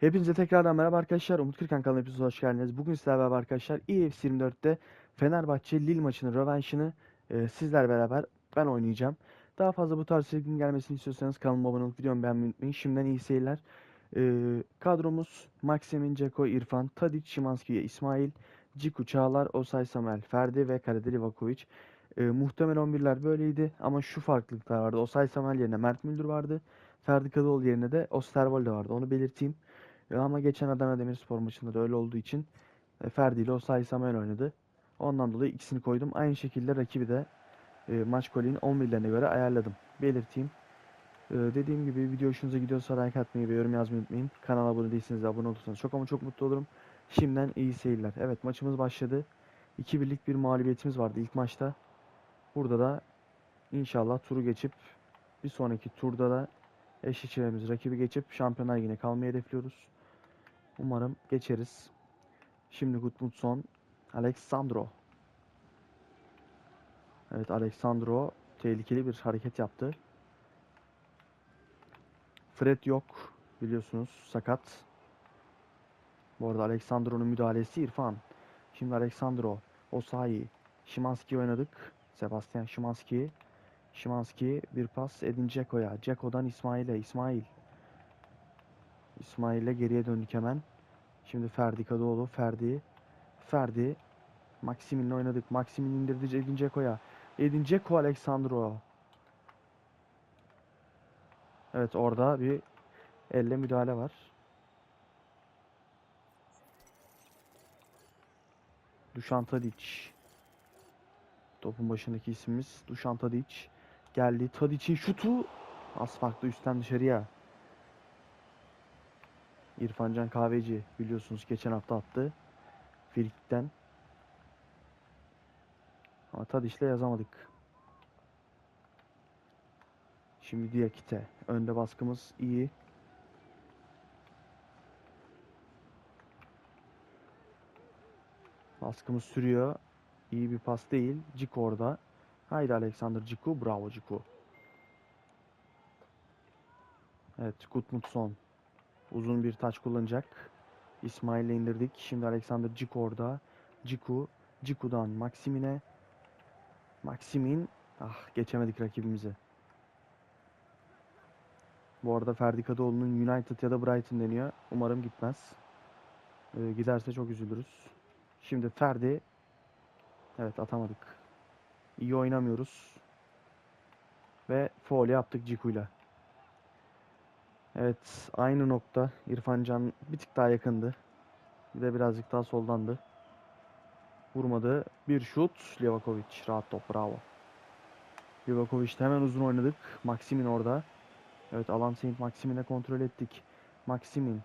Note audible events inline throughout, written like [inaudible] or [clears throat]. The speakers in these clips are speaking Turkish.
Hepinize tekrardan merhaba arkadaşlar. Umut Kırkan kanalına hepiniz hoş geldiniz. Bugün sizlerle beraber arkadaşlar EFC 24'te Fenerbahçe Lille maçının rövanşını e, sizler beraber ben oynayacağım. Daha fazla bu tarz içeriklerin gelmesini istiyorsanız kanalıma abone olup videomu beğenmeyi unutmayın. Şimdiden iyi seyirler. E, kadromuz Maximin, Ceko, İrfan, Tadic, Şimanski İsmail, Ciku, Çağlar, Osay Samuel, Ferdi ve Karadeli Livakovic. E, muhtemel 11'ler böyleydi ama şu farklılıklar vardı. Osay Samuel yerine Mert Müldür vardı. Ferdi Kadıoğlu yerine de Osterwolde vardı. Onu belirteyim. E, Ama geçen Adana Demirspor maçında da öyle olduğu için e, Ferdi ile Osayi Samuel oynadı. Ondan dolayı ikisini koydum. Aynı şekilde rakibi de e, maç golünün 11'lerine göre ayarladım. Belirteyim. E, dediğim gibi video hoşunuza gidiyorsa like atmayı ve yorum yazmayı unutmayın. Kanala abone değilseniz de abone olursanız çok ama çok mutlu olurum. Şimdiden iyi seyirler. Evet maçımız başladı. 2-1'lik bir mağlubiyetimiz vardı ilk maçta. Burada da inşallah turu geçip bir sonraki turda da eşleşeceğimiz rakibi geçip Şampiyonlar Ligi'ne kalmayı hedefliyoruz. Umarım geçeriz. Şimdi Gudmundsson, Alexandro. Evet Alexandro tehlikeli bir hareket yaptı. Fred yok biliyorsunuz sakat. Bu arada Alexandro'nun müdahalesi İrfan. Şimdi Alexandro, Osayi, Şimanski oynadık. Sebastian Şimanski. Şimanski bir pas Edin Dzeko'ya. Dzeko'dan İsmail'e. İsmail. İsmail'le geriye döndük hemen. Şimdi Ferdi Kadıoğlu. Ferdi. Ferdi. Maximin'le oynadık. Maximin indirdi Edin Dzeko'ya. Edin Dzeko Alexandro. Evet orada bir elle müdahale var. Dušan Tadić. Topun başındaki ismimiz Dušan Tadić. Geldi. Tadić'in şutu. Az üstten dışarıya. İrfancan Kahveci biliyorsunuz geçen hafta attı. Frikikten. Ama Tadiç'le yazamadık. Şimdi Diakite. Önde baskımız iyi. Baskımız sürüyor. İyi bir pas değil. Ciku orada. Haydi Alexander Ciku. Bravo Ciku. Evet Gudmundsson. Uzun bir taç kullanacak. İsmail'le indirdik. Şimdi Alexander Ciku orada. Ciku. Ciku'dan Maximin'e. Maximin. Ah geçemedik rakibimizi. Bu arada Ferdi Kadıoğlu'nun United ya da Brighton deniyor. Umarım gitmez. Ee, giderse çok üzülürüz. Şimdi Ferdi. Evet atamadık. İyi oynamıyoruz. Ve foul yaptık Ciku'yla. Evet aynı nokta. İrfan Can bir tık daha yakındı. Bir de birazcık daha soldandı. Vurmadı. Bir şut. Livakovic. Rahat top. Bravo. Livakovic'te hemen uzun oynadık. Maximin orada. Evet Alan Saint Maximin'e kontrol ettik. Maximin.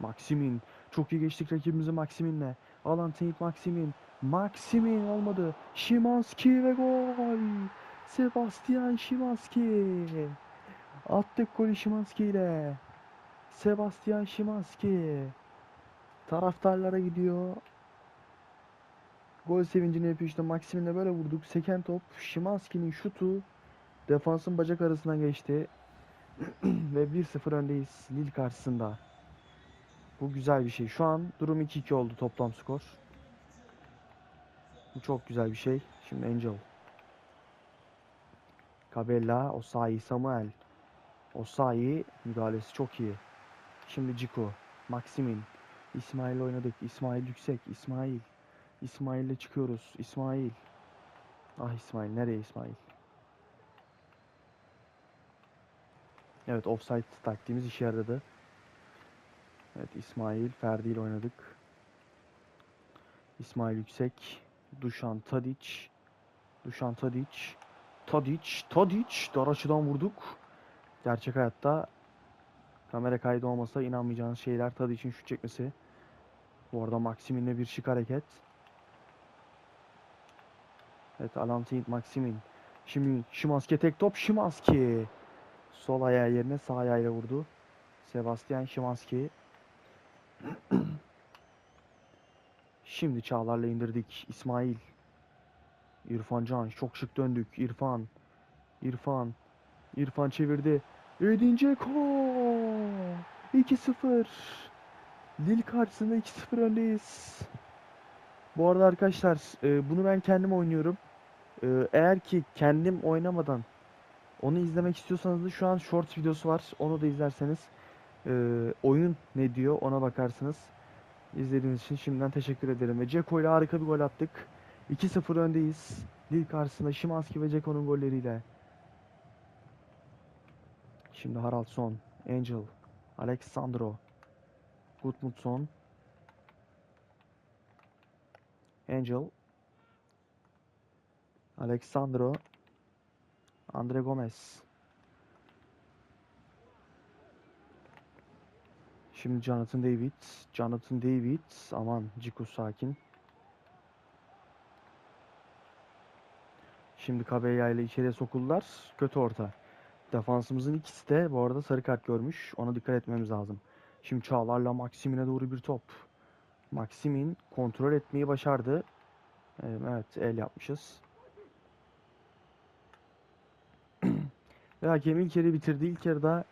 Maximin. Çok iyi geçtik rakibimizi Maximin'le. Alan Saint Maximin. Maximin olmadı. Şimanski ve gol. Sebastian Şimanski. Attık golü Şimanski ile. Sebastian Şimanski. Taraftarlara gidiyor. Gol sevincini yapıyor işte Maximin'le böyle vurduk. Seken top. Şimanski'nin şutu. Defansın bacak arasından geçti. [clears throat] Ve 1-0 öndeyiz Lille karşısında. Bu güzel bir şey. Şu an durum 2-2 oldu toplam skor. Bu çok güzel bir şey. Şimdi Angel. Cabella, Osayi, Samuel. Osayi müdahalesi çok iyi. Şimdi Ciku, Maximin. İsmail oynadık. İsmail yüksek. İsmail. İsmail'le çıkıyoruz. İsmail. Ah İsmail. Nereye İsmail? Evet offside taktiğimiz işe yaradı. Evet İsmail Ferdi ile oynadık. İsmail Yüksek, Dušan Tadić, Dušan Tadić, Tadić, Tadić dar açıdan vurduk. Gerçek hayatta kamera kaydı olmasa inanmayacağınız şeyler Tadić'in şut çekmesi. Bu arada Maximin'le bir şık hareket. Evet Alan Maximin. Şimdi Şimanski tek top Şimanski. Sol ayağı yerine sağ ayağıyla vurdu. Sebastian Şimanski. [clears throat] Şimdi Çağlar'la indirdik. İsmail. İrfan Can. Çok şık döndük. İrfan. İrfan. İrfan çevirdi. Edin Dzeko. 2-0. Lille karşısında 2-0 öndeyiz. Bu arada arkadaşlar e, bunu ben kendim oynuyorum. E, eğer ki kendim oynamadan onu izlemek istiyorsanız da şu an shorts videosu var. Onu da izlerseniz e, oyun ne diyor ona bakarsınız. İzlediğiniz için şimdiden teşekkür ederim. Ve Ceko ile harika bir gol attık. 2-0 öndeyiz. Lille karşısında Szymanski ve Ceko'nun golleriyle. Şimdi Haraldsson, Angel, Alexandro, Gudmundsson, Angel, Alexandro, Andre Gomez. Şimdi Jonathan David, Jonathan David, aman Ciku sakin. Şimdi Kabeya ile içeriye sokuldular. Kötü orta. Defansımızın ikisi de bu arada sarı kart görmüş. Ona dikkat etmemiz lazım. Şimdi Çağlar'la Maximin'e doğru bir top. Maximin kontrol etmeyi başardı. Ee, Evet, el yapmışız. [clears throat] Ve hakem ilk yarı bitirdi. İlk yarıda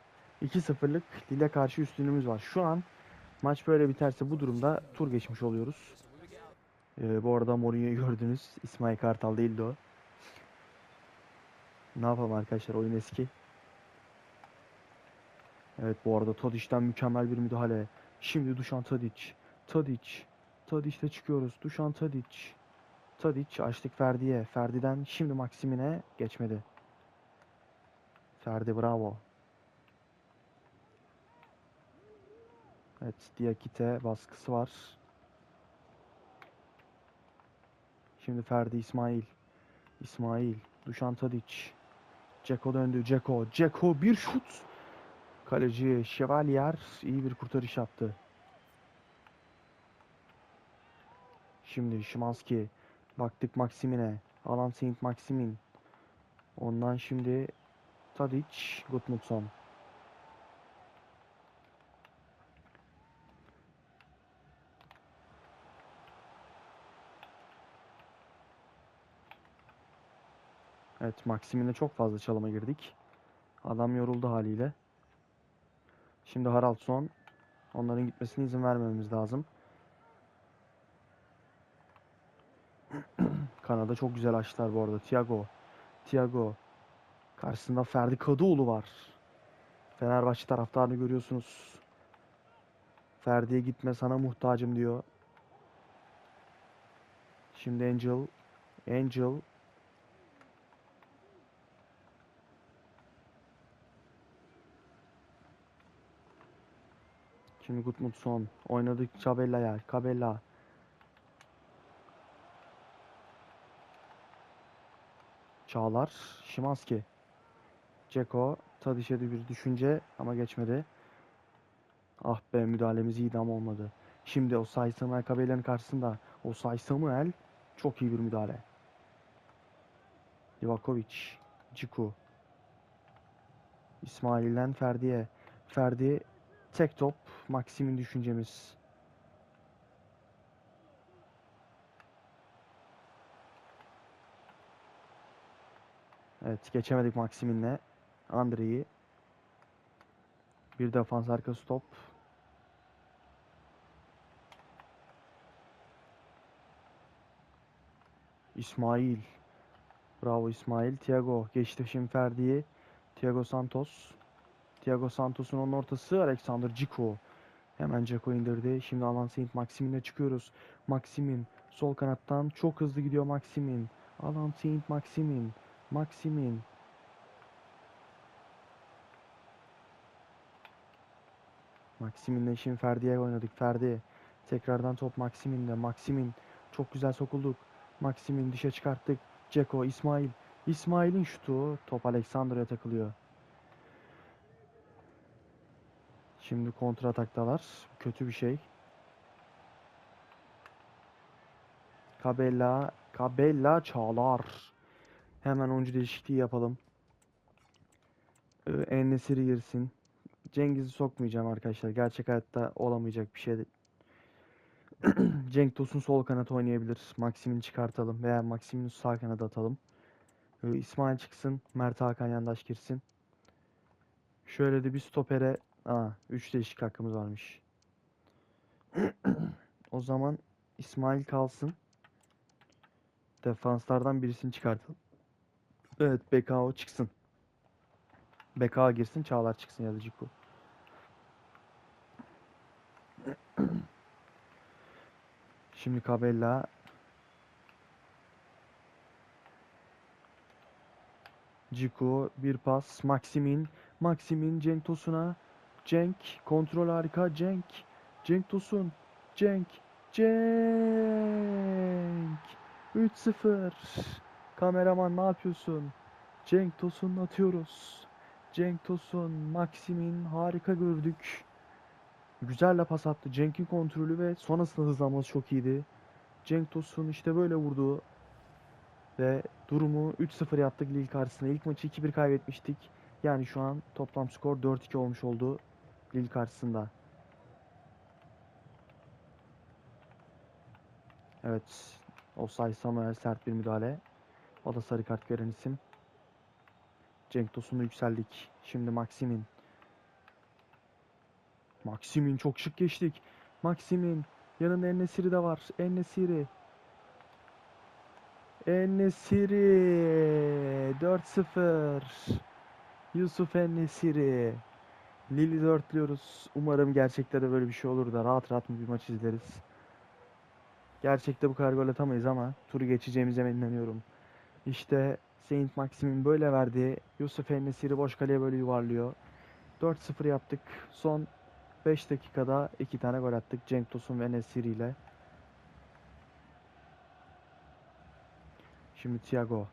2-0'lık Lille karşı üstünlüğümüz var. Şu an maç böyle biterse bu durumda tur geçmiş oluyoruz. Ee, bu arada Mourinho'yu gördünüz. İsmail Kartal değildi o. Ne yapalım arkadaşlar oyun eski. Evet bu arada Tadic'ten mükemmel bir müdahale. Şimdi Dušan Tadic. Tadic. Tadic'te çıkıyoruz. Dušan Tadic. Tadic açtık Ferdi'ye. Ferdi'den şimdi Maximin'e geçmedi. Ferdi bravo. Evet Diakite baskısı var. Şimdi Ferdi İsmail. İsmail. Dušan Tadic. Ceko döndü. Ceko. Ceko bir şut. Kaleci Chevalier iyi bir kurtarış yaptı. Şimdi Szymanski. Baktık Maximin'e. Alan Saint Maximin. Ondan şimdi Tadic, Gudmundsson. Evet Maximin'e çok fazla çalıma girdik. Adam yoruldu haliyle. Şimdi Haraldsson. Onların gitmesine izin vermememiz lazım. [clears throat] Kanada çok güzel açtılar bu arada. Thiago. Thiago. Karşısında Ferdi Kadıoğlu var. Fenerbahçe taraftarını görüyorsunuz. Ferdi'ye gitme sana muhtacım diyor. Şimdi Angel. Angel. Şimdi Gudmundsson. Oynadı Cabella'ya. Cabella. Çağlar. Szymanski. Ceko. Tadiş'e bir düşünce ama geçmedi. Ah be müdahalemiz iyiydi ama olmadı. Şimdi o Samuel Cabella'nın karşısında o Samuel çok iyi bir müdahale. Livakovic. Ciku. İsmail'den Ferdi'ye. Ferdi tek top. Maxim'in düşüncemiz. Evet geçemedik Maxim'inle. Andre'yi. Bir defans arkası top. İsmail. Bravo İsmail. Thiago geçti şimdi Ferdi'yi. Thiago Santos. Thiago Santos'un onun ortası. Alexander Ciku. Hemen Ceko indirdi. Şimdi Alan Saint Maximin'e çıkıyoruz. Maximin sol kanattan çok hızlı gidiyor Maximin. Alan Saint Maximin. Maximin. Maximin'le şimdi Ferdi'ye oynadık. Ferdi. Tekrardan top Maximin'de. Maximin. Çok güzel sokulduk. Maximin dışa çıkarttık. Ceko, İsmail. İsmail'in şutu. Top Alexander'a takılıyor. Şimdi kontra ataktalar. Kötü bir şey. Kabella, Kabella Çağlar. Hemen oyuncu değişikliği yapalım. Ee, En-Nesyri girsin. Cengiz'i sokmayacağım arkadaşlar. Gerçek hayatta olamayacak bir şey. [clears throat] Cenk Tosun sol kanat oynayabilir. Maxim'ini çıkartalım veya Maxim'ini sağ kanada atalım. Ee, İsmail çıksın. Mert Hakan Yandaş girsin. Şöyle de bir stopere Aa, 3 değişik hakkımız varmış. [clears throat] O zaman İsmail kalsın. Defanslardan birisini çıkartalım. Evet, BKO çıksın. BKO girsin, Çağlar çıksın ya da Ciku. [clears throat] Şimdi Kabella Ciku bir pas Maximin Maximin Cenk Tosun'a Cenk kontrol harika Cenk Cenk Tosun Cenk Cenk 3-0 Kameraman ne yapıyorsun? Cenk Tosun atıyoruz. Cenk Tosun Maximin harika gördük. Güzel de pas attı. Cenk'in kontrolü ve sonrasında hızlanması çok iyiydi. Cenk Tosun işte böyle vurdu. Ve durumu 3-0 yaptık Lille karşısında. İlk maçı 2-1 kaybetmiştik. Yani şu an toplam skor 4-2 olmuş oldu Lille karşısında. Evet. Osay Samuel sert bir müdahale. O da sarı kart gören isim. Cenk Tosun'la yükseldik. Şimdi Maximin. Maximin çok şık geçtik. Maximin. Yanında Ennesiri de var. Ennesiri. Ennesiri 4-0 Yusuf Ennesiri Lili dörtlüyoruz. Umarım gerçekte de böyle bir şey olur da rahat rahat bir maç izleriz. Gerçekte bu kadar gol atamayız ama turu geçeceğimize inanıyorum. İşte Saint Maxim'in böyle verdiği Yusuf Ennesiri boş kaleye böyle yuvarlıyor. 4-0 yaptık. Son 5 dakikada 2 tane gol attık. Cenk Tosun ve Nesiri ile. Şimdi Thiago.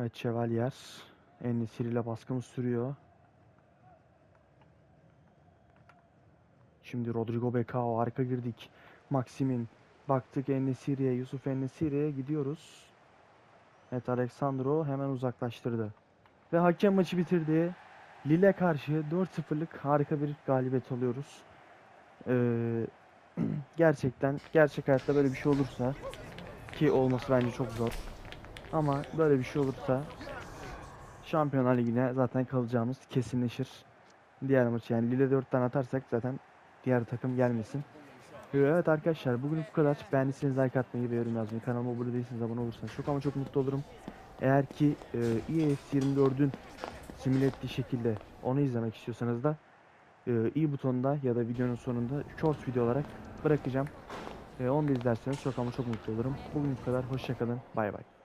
Evet Chevalier. Enesiri ile baskımız sürüyor. Şimdi Rodrigo Becao arka girdik. Maximin. Baktık Enesiri'ye. Yusuf Enesiri'ye gidiyoruz. Evet Alexandro hemen uzaklaştırdı. Ve hakem maçı bitirdi. Lille karşı 4-0'lık harika bir galibiyet alıyoruz. Ee, [clears throat] gerçekten gerçek hayatta böyle bir şey olursa ki olması bence çok zor. Ama böyle bir şey olursa Şampiyonlar Ligi'ne zaten kalacağımız kesinleşir. Diğer maçı yani Lille 4 tane atarsak zaten diğer takım gelmesin. Evet arkadaşlar bugün bu kadar. Beğendiyseniz like atmayı ve yorum yazmayı, kanalıma abone değilseniz abone olursanız çok ama çok mutlu olurum. Eğer ki e, EAS 24'ün simüle ettiği şekilde onu izlemek istiyorsanız da e, i butonunda ya da videonun sonunda short video olarak bırakacağım. E, onu da izlerseniz çok ama çok mutlu olurum. Bugün bu kadar. Hoşçakalın. Bay bay.